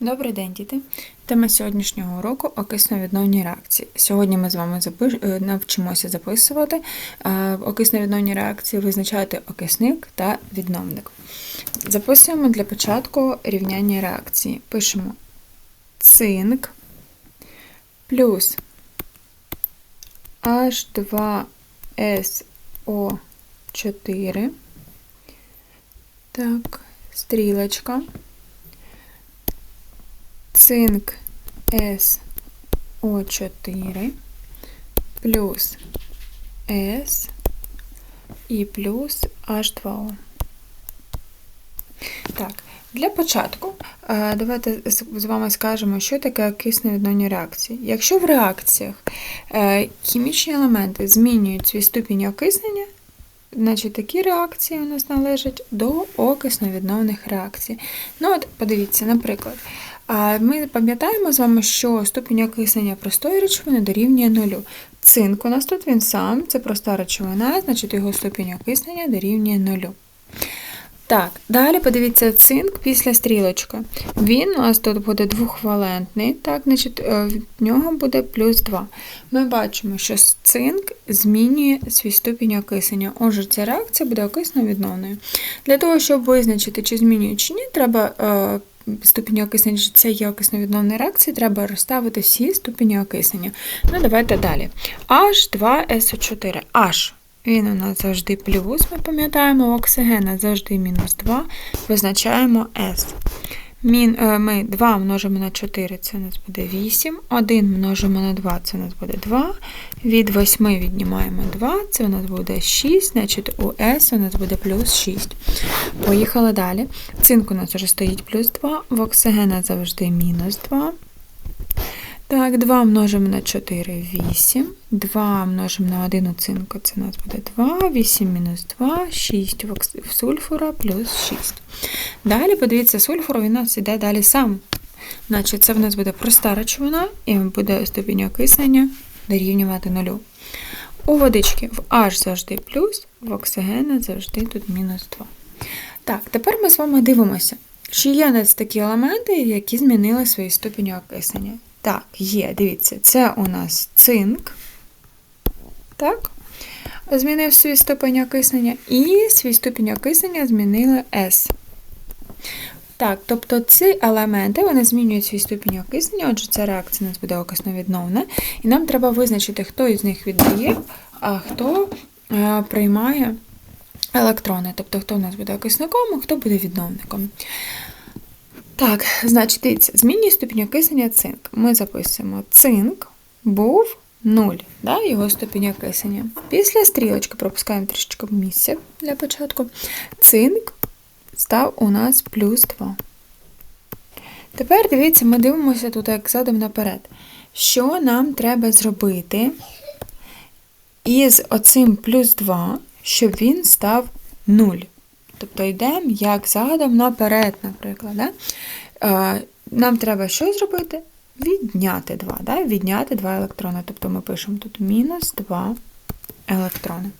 Добрий день, діти! Тема сьогоднішнього уроку окисно-відновні реакції. Сьогодні ми з вами запиш... е, навчимося записувати е, окисно-відновні реакції, визначати окисник та відновник. Записуємо для початку рівняння реакції. Пишемо цинк плюс H2SO4. Так, стрілочка цинк СО4 плюс С і плюс H2O. Так, для початку давайте з вами скажемо, що таке кисневідновні реакції. Якщо в реакціях е, хімічні елементи змінюють свій ступінь окиснення, значить такі реакції у нас належать до окисновідновних реакцій. Ну от, подивіться, наприклад, ми пам'ятаємо з вами, що ступінь окиснення простої речовини дорівнює нулю. Цинк у нас тут він сам, це проста речовина, значить його ступінь окиснення дорівнює нулю. Так, далі подивіться цинк після стрілочки. Він у нас тут буде двохвалентний, так, значить, е, від нього буде плюс 2. Ми бачимо, що цинк змінює свій ступінь окиснення. Отже, ця реакція буде окисно-відновною. Для того, щоб визначити, чи змінює чи ні, треба е, ступені окиснення, це є окисно-відновна реакція, треба розставити всі ступені окиснення. Ну, давайте далі. H2SO4. H. Він у нас завжди плюс, ми пам'ятаємо, оксигена завжди мінус 2, визначаємо S. Мін, е, Ми 2 множимо на 4, це у нас буде 8. 1 множимо на 2, це у нас буде 2. Від 8 віднімаємо 2, це у нас буде 6, значить у S у нас буде плюс 6. Поїхали далі. Цинк у нас вже стоїть плюс 2, в оксигена завжди мінус 2. Так, 2 множимо на 4 8. 2 множимо на 1 у цинку, це у нас буде 2, 8 мінус 2, 6 в сульфура плюс 6. Далі, подивіться, сульфур у нас йде далі сам. Значить, це в нас буде проста речовина, і буде ступінь окиснення дорівнювати нулю. У водички в H завжди плюс, в оксигена завжди тут мінус 2. Так, тепер ми з вами дивимося, чи є нас такі елементи, які змінили свої ступені окиснення. Так, є, дивіться, це у нас цинк. Так? Змінив свій ступень окиснення, і свій ступінь окиснення змінили S. Так, тобто ці елементи вони змінюють свій ступінь окиснення, отже, ця реакція у нас буде окисновідновна. І нам треба визначити, хто із них віддає, а хто е, приймає електрони. Тобто, хто у нас буде окисником, а хто буде відновником. Так, значить, дивіться, змінює ступінь окиснення цинк. Ми записуємо цинк був 0, да, його ступінь окиснення. Після стрілочки пропускаємо трішечки місця для початку. Цинк став у нас плюс 2. Тепер дивіться, ми дивимося тут, як задом наперед. Що нам треба зробити із оцим плюс 2, щоб він став 0? Тобто йдемо як задом наперед, наприклад. Да? Е, нам треба що зробити? Відняти 2. Да? Відняти 2 електрони. Тобто ми пишемо тут мінус 2 електрони.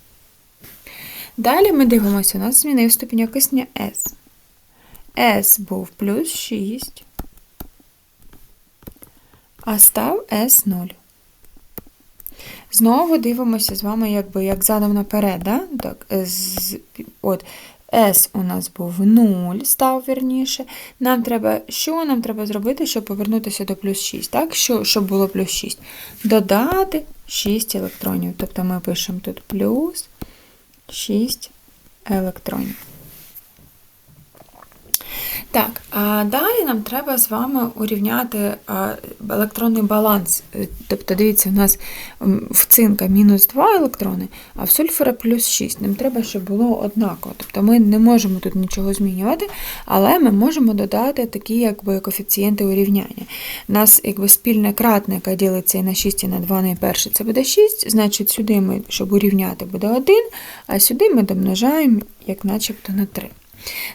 Далі ми дивимося, у нас змінив ступінь окиснення S. S був плюс 6, а став S0. Знову дивимося з вами, якби як задом наперед. Да? Так, з, от, S у нас був 0, став вірніше. Нам треба, Що нам треба зробити, щоб повернутися до плюс 6? Так? Що, Щоб було плюс 6? Додати 6 електронів. Тобто ми пишемо тут плюс 6 електронів. Так, а далі нам треба з вами урівняти електронний баланс. Е, тобто, дивіться, у нас в цинка мінус 2 електрони, а в сульфура плюс 6. Нам треба, щоб було однаково. Тобто ми не можемо тут нічого змінювати, але ми можемо додати такі якби, коефіцієнти урівняння. У нас якби спільне кратне, яке ділиться на 6 і на 2 найперше, це буде 6, значить сюди ми, щоб урівняти, буде 1, а сюди ми домножаємо, як начебто на 3.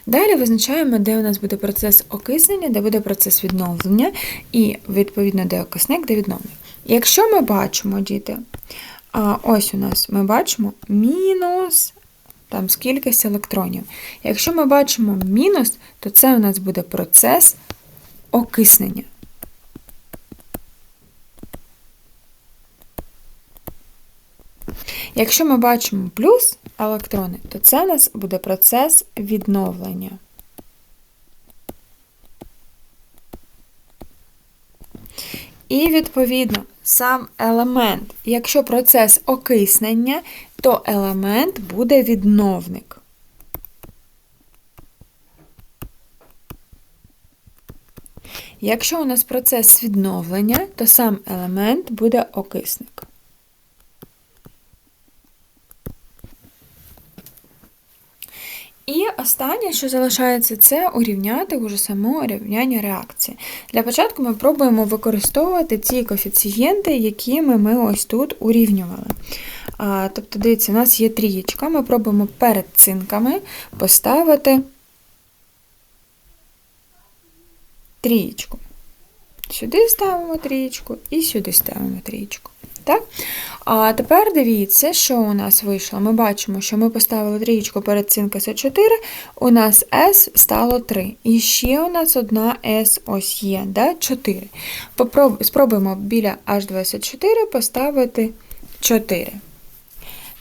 Далі визначаємо, де у нас буде процес окиснення, де буде процес відновлення, і, відповідно, де окисник, де відновлення. Якщо ми бачимо, діти, ось у нас ми бачимо мінус там скількись електронів. Якщо ми бачимо мінус, то це у нас буде процес окиснення. Якщо ми бачимо плюс електрони, то це у нас буде процес відновлення. І, відповідно, сам елемент, якщо процес окиснення, то елемент буде відновник. Якщо у нас процес відновлення, то сам елемент буде окисник. І останнє, що залишається, це урівняти уже само рівняння реакції. Для початку ми пробуємо використовувати ці коефіцієнти, якими ми ось тут урівнювали. А, Тобто, дивіться, у нас є трієчка, ми пробуємо перед цинками поставити трієчку. Сюди ставимо трієчку і сюди ставимо трієчку. Так? А тепер дивіться, що у нас вийшло. Ми бачимо, що ми поставили трієчку перед цинка С4, у нас С стало 3. І ще у нас одна С ось є, да? 4. Попроб... Спробуємо біля H24 поставити 4.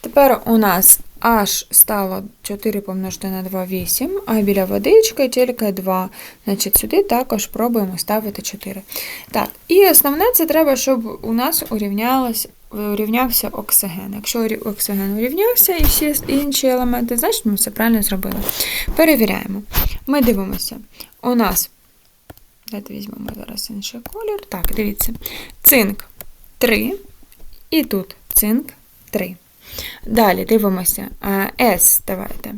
Тепер у нас H стало 4 помножити на 2 8, а біля водички тільки 2. Значить, сюди також пробуємо ставити 4. Так, і основне це треба, щоб у нас урівнявся оксиген. Якщо оксиген урівнявся і всі інші елементи, значить ми все правильно зробили. Перевіряємо. Ми дивимося. У нас, давайте візьмемо зараз інший колір. Так, дивіться, цинк 3, і тут цинк 3. Далі дивимося. S, давайте.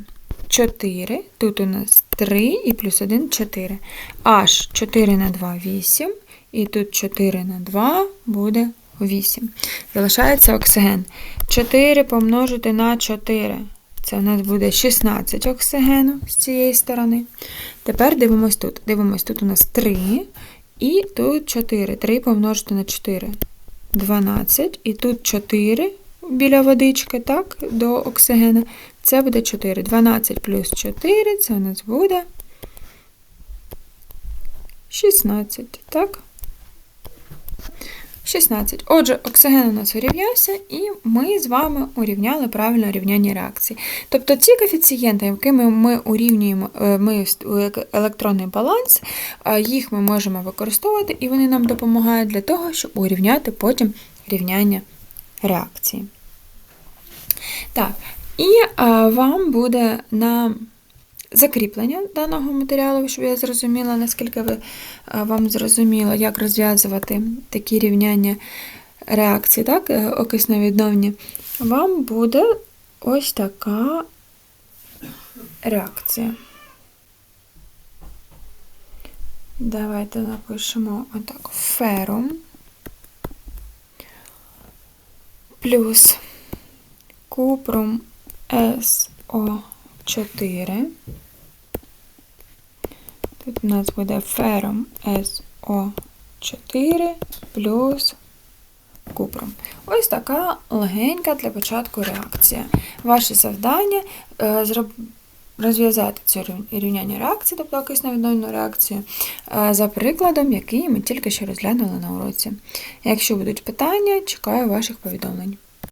4. Тут у нас 3 і плюс 1 4. H 4 на 2 8. І тут 4 на 2 буде 8. Залишається оксиген. 4 помножити на 4. Це у нас буде 16 оксигену з цієї сторони. Тепер дивимось тут. Дивимось, тут у нас 3. І тут 4. 3 помножити на 4. 12. І тут 4 біля водички, так, до оксигена. Це буде 4. 12 плюс 4, це у нас буде 16, так? 16. Отже, оксиген у нас урівнявся, і ми з вами урівняли правильно рівняння реакції. Тобто ці коефіцієнти, якими ми урівнюємо е, ми електронний баланс, е, їх ми можемо використовувати, і вони нам допомагають для того, щоб урівняти потім рівняння реакції. Так, і а, вам буде на закріплення даного матеріалу, щоб я зрозуміла, наскільки ви а, вам зрозуміло, як розв'язувати такі рівняння реакції, так, е, окисно-відновні, вам буде ось така реакція. Давайте напишемо отак. Ферум плюс купрум СО4. Тут у нас буде фером СО4 плюс купром. Ось така легенька для початку реакція. Ваше завдання е, розв'язати цю рівняння реакції, тобто окисно-відновлену реакцію, е, за прикладом, який ми тільки що розглянули на уроці. Якщо будуть питання, чекаю ваших повідомлень.